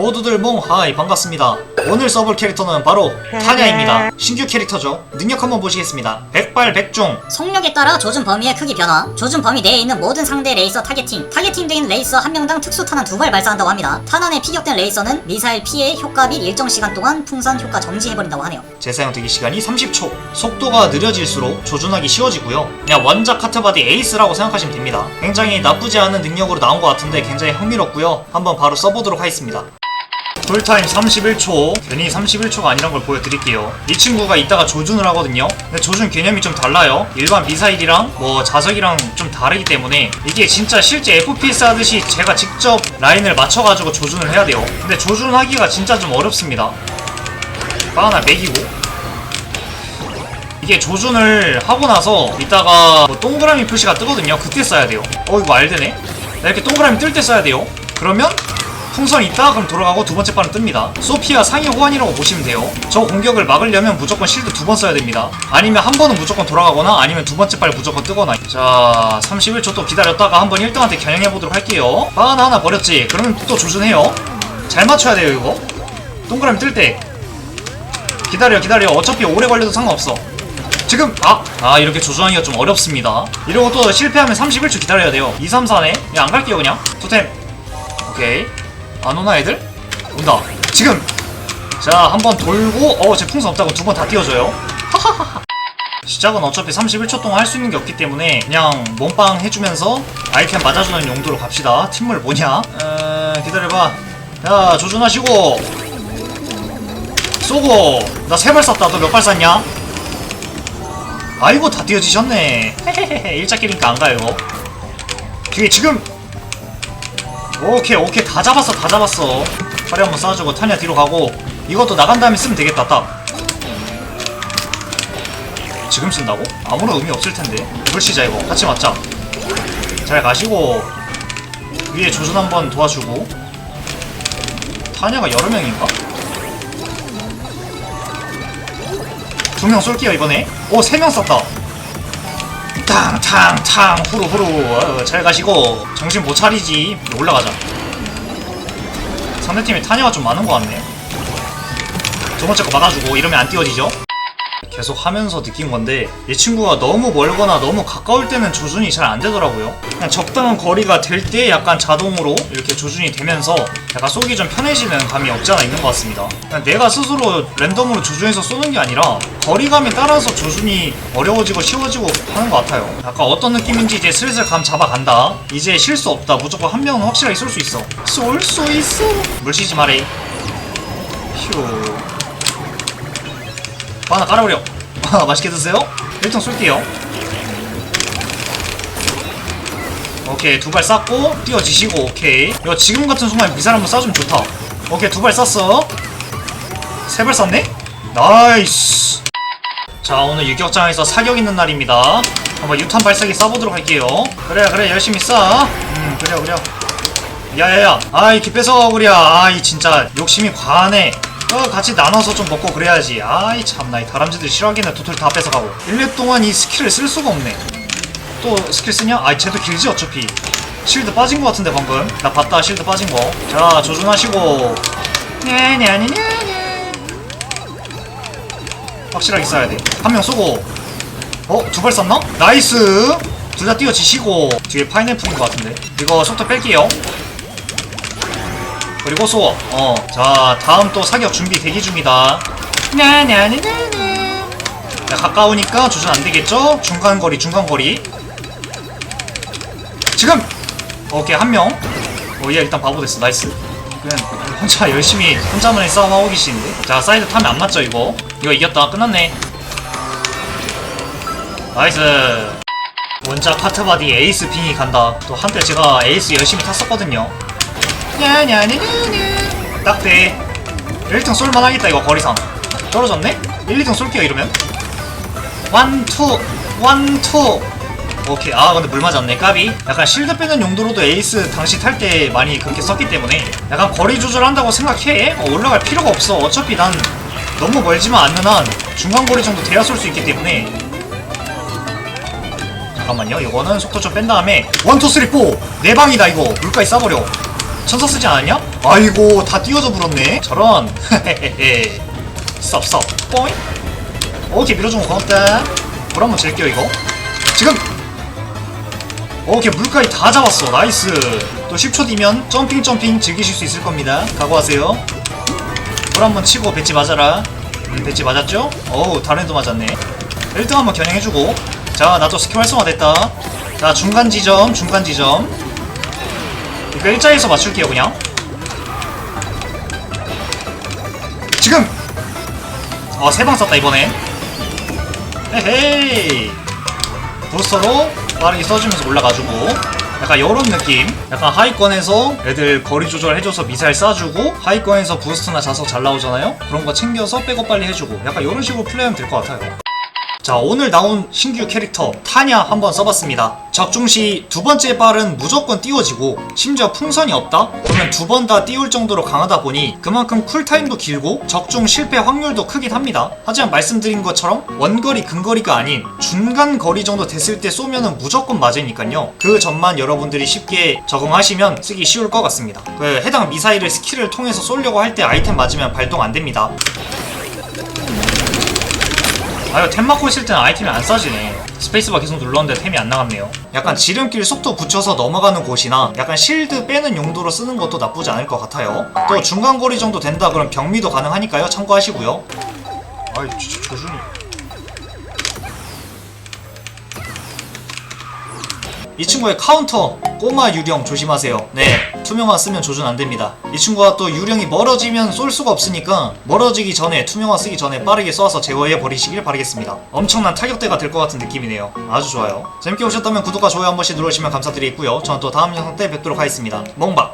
모두들 몽하이 반갑습니다. 오늘 써볼 캐릭터는 바로 타냐입니다. 신규 캐릭터죠. 능력 한번 보시겠습니다. 백발백중 속력에 따라 조준 범위의 크기 변화, 조준 범위 내에 있는 모든 상대 레이서 타겟팅, 타겟팅된 레이서 한 명당 특수 탄환 두 발 발사한다고 합니다. 탄환에 피격된 레이서는 미사일 피해 효과 및 일정 시간 동안 풍선 효과 정지해버린다고 하네요. 재사용 대기 시간이 30초. 속도가 느려질수록 조준하기 쉬워지고요. 그냥 원작 카트바디 에이스라고 생각하시면 됩니다. 굉장히 나쁘지 않은 능력으로 나온 것 같은데 굉장히 흥미롭고요. 한번 바로 써보도록 하겠습니다 쿨타임 31초. 괜히 31초가 아니란 걸 보여드릴게요. 이 친구가 이따가 조준을 하거든요. 근데 조준 개념이 좀 달라요. 일반 미사일이랑 뭐 자석이랑 좀 다르기 때문에 이게 진짜 실제 FPS 하듯이 제가 직접 라인을 맞춰가지고 조준을 해야 돼요. 근데 조준하기가 진짜 좀 어렵습니다. 바나나 먹이고. 이게 조준을 하고 나서 이따가 뭐 동그라미 표시가 뜨거든요. 그때 써야 돼요. 어 이거 알되네? 나 이렇게 동그라미 뜰 때 써야 돼요. 그러면 풍선 있다? 그럼 돌아가고 두 번째 발은 뜹니다. 소피아 상위 호환이라고 보시면 돼요. 저 공격을 막으려면 무조건 실드 두 번 써야 됩니다. 아니면 한 번은 무조건 돌아가거나 아니면 두 번째 발 무조건 뜨거나. 자 31초 또 기다렸다가 한번 1등한테 겨냥해보도록 할게요. 바나나 하나 버렸지? 그러면 또 조준해요. 잘 맞춰야 돼요 이거. 동그라미 뜰 때. 기다려 기다려. 어차피 오래 걸려도 상관없어. 지금 아! 아 이렇게 조준하기가 좀 어렵습니다. 이러고 또 실패하면 31초 기다려야 돼요. 2, 3, 4네. 그냥 안 갈게요 그냥. 토템. 오케이 안 오나 애들? 온다. 지금! 자 한 번 돌고 어제 풍선 없다고 두 번 다 띄워줘요. 시작은 어차피 31초 동안 할 수 있는 게 없기 때문에 그냥 몸빵 해주면서 아이템 맞아주는 용도로 갑시다. 팀물 뭐냐? 에... 기다려봐. 야 조준하시고. 쏘고. 나 세 발 쐈다. 너 몇 발 쐈냐? 아이고 다 띄어지셨네. 헤헤헤 일자끼리니까 안 가요. 뒤에 지금 오케이 오케이. 다 잡았어 다 잡았어. 팔에 한번 쏴주고 타냐 뒤로 가고. 이것도 나간 다음에 쓰면 되겠다 딱. 지금 쓴다고? 아무런 의미 없을 텐데. 불치자 이거. 같이 맞자. 잘 가시고 위에 조준 한번 도와주고. 타냐가 여러 명인가? 두 명 쏠게요 이번에. 오 세 명 쐈다 탕탕탕 후루 후루. 어, 잘 가시고. 정신 못 차리지. 올라가자. 상대팀에 타냐가 좀 많은 것 같네. 두 번째 거 막아주고 이러면 안 띄워지죠 계속 하면서 느낀 건데 이 친구가 너무 멀거나 너무 가까울 때는 조준이 잘 안 되더라고요. 그냥 적당한 거리가 될 때 약간 자동으로 이렇게 조준이 되면서 약간 쏘기 좀 편해지는 감이 없지 않아 있는 것 같습니다. 내가 스스로 랜덤으로 조준해서 쏘는 게 아니라 거리감에 따라서 조준이 어려워지고 쉬워지고 하는 것 같아요. 약간 어떤 느낌인지 이제 슬슬 감 잡아간다. 이제 실수 없다. 무조건 한 명은 확실하게 쏠 수 있어. 쏠 수 있어. 물쉬지 말해. 휴 하나 깔아버려. 아, 맛있게 드세요. 1등 쏠게요. 오케이 두 발 쐈고 뛰어지시고 오케이. 이거 지금 같은 순간에 미사일 한번 쏴주면 좋다. 오케이 두 발 쐈어. 세 발 쐈네? 나이스. 자 오늘 유격장에서 사격 있는 날입니다. 한번 유탄 발사기 쏴보도록 할게요. 그래 그래 열심히 쏴 음 그래 그래. 야야야. 아이 기 뺏어 그랴 아이 진짜 욕심이 과하네 어 같이 나눠서 좀 먹고 그래야지. 아이 참나 이 다람쥐들 싫어하겠네. 도토리 다 뺏어가고. 1렙 동안 이 스킬을 쓸 수가 없네. 또 스킬 쓰냐? 아이 쟤도 길지 어차피. 실드 빠진 거 같은데 방금. 나 봤다 실드 빠진 거자 조준하시고. 네네네네. 확실하게 써야 돼한 명 쏘고. 어? 두 발 쐈나? 나이스! 둘 다 뛰어지시고. 뒤에 파인애플인 것 같은데. 이거 속도 뺄게요 그리고 쏘어 어자 다음 또 사격 준비 대기 중이다. 나나나나나 자 가까우니까 조준 안 되겠죠? 중간 거리 중간 거리. 지금! 오케이 한 명. 어, 얘 일단 바보 됐어. 나이스. 그냥 혼자 열심히 혼자만의 싸움 하고 계시는데? 자 사이드 타면 안 맞죠 이거? 이거 이겼다. 끝났네. 나이스. 원작 카트바디 에이스 빙이 간다. 또 한때 제가 에이스 열심히 탔었거든요 냐냐냐냐냐. 딱대 1등 쏠만 하겠다 이거 거리상. 떨어졌네? 1, 2등 쏠게요 이러면. 원투 원투. 오케이. 아 근데 물 맞았네 까비. 약간 실드 빼는 용도로도 에이스 당시 탈 때 많이 그렇게 썼기 때문에. 약간 거리 조절한다고 생각해. 어, 올라갈 필요가 없어. 어차피 난 너무 멀지만 않는 한 중간 거리 정도 돼야 쏠 수 있기 때문에. 잠깐만요. 이거는 속도 좀 뺀 다음에 원투 쓰리 포네 방이다 이거. 물까지 싸버려 천사 쓰지 않았냐? 아이고 다 띄워져 불었네. 저런. 헤헤헤 쌉쌉 뽀잉? 오케이 밀어준 거 고맙다. 불 한번 질게요 이거. 지금! 오케이 물까지 다 잡았어. 나이스. 또 10초 뒤면 점핑 점핑 즐기실 수 있을 겁니다. 각오하세요. 불 한번 치고 배치 맞아라. 음, 배치 맞았죠? 어우 다른 애도 맞았네. 1등 한번 겨냥해주고. 자 나도 스킬 활성화 됐다. 자 중간 지점 중간 지점 이거 일자에서 맞출게요 그냥. 지금! 어 세 방 썼다 이번에. 헤헤이! 부스터로 빠르게 써주면서 올라가주고 약간 요런 느낌. 약간 하위권에서 애들 거리 조절해줘서 미사일 쏴주고 하위권에서 부스트나 자석 잘 나오잖아요? 그런 거 챙겨서 백업 빨리 해주고 약간 요런 식으로 플레이하면 될 것 같아요 자 오늘 나온 신규 캐릭터 타냐 한번 써봤습니다. 적중 시 두 번째 발은 무조건 띄워지고 심지어 풍선이 없다? 그러면 두 번 다 띄울 정도로 강하다 보니 그만큼 쿨타임도 길고 적중 실패 확률도 크긴 합니다. 하지만 말씀드린 것처럼 원거리 근거리가 아닌 중간 거리 정도 됐을 때 쏘면은 무조건 맞으니까요. 그 점만 여러분들이 쉽게 적응하시면 쓰기 쉬울 것 같습니다. 그 해당 미사일을 스킬을 통해서 쏘려고 할 때 아이템 맞으면 발동 안 됩니다 아유 템 맞고 있을 때는 아이템이 안 싸지네. 스페이스바 계속 눌렀는데 템이 안 나갔네요. 약간 지름길 속도 붙여서 넘어가는 곳이나 약간 실드 빼는 용도로 쓰는 것도 나쁘지 않을 것 같아요. 또 중간 거리 정도 된다 그럼 병미도 가능하니까요. 참고하시고요. 아이 조준이 이 친구의 카운터 꼬마 유령 조심하세요. 네 투명화 쓰면 조준 안됩니다. 이 친구가 또 유령이 멀어지면 쏠 수가 없으니까 멀어지기 전에 투명화 쓰기 전에 빠르게 쏘아서 제거해 버리시길 바라겠습니다. 엄청난 타격대가 될 것 같은 느낌이네요. 아주 좋아요. 재밌게 보셨다면 구독과 좋아요 한 번씩 눌러주시면 감사드리겠고요. 저는 또 다음 영상 때 뵙도록 하겠습니다. 멍바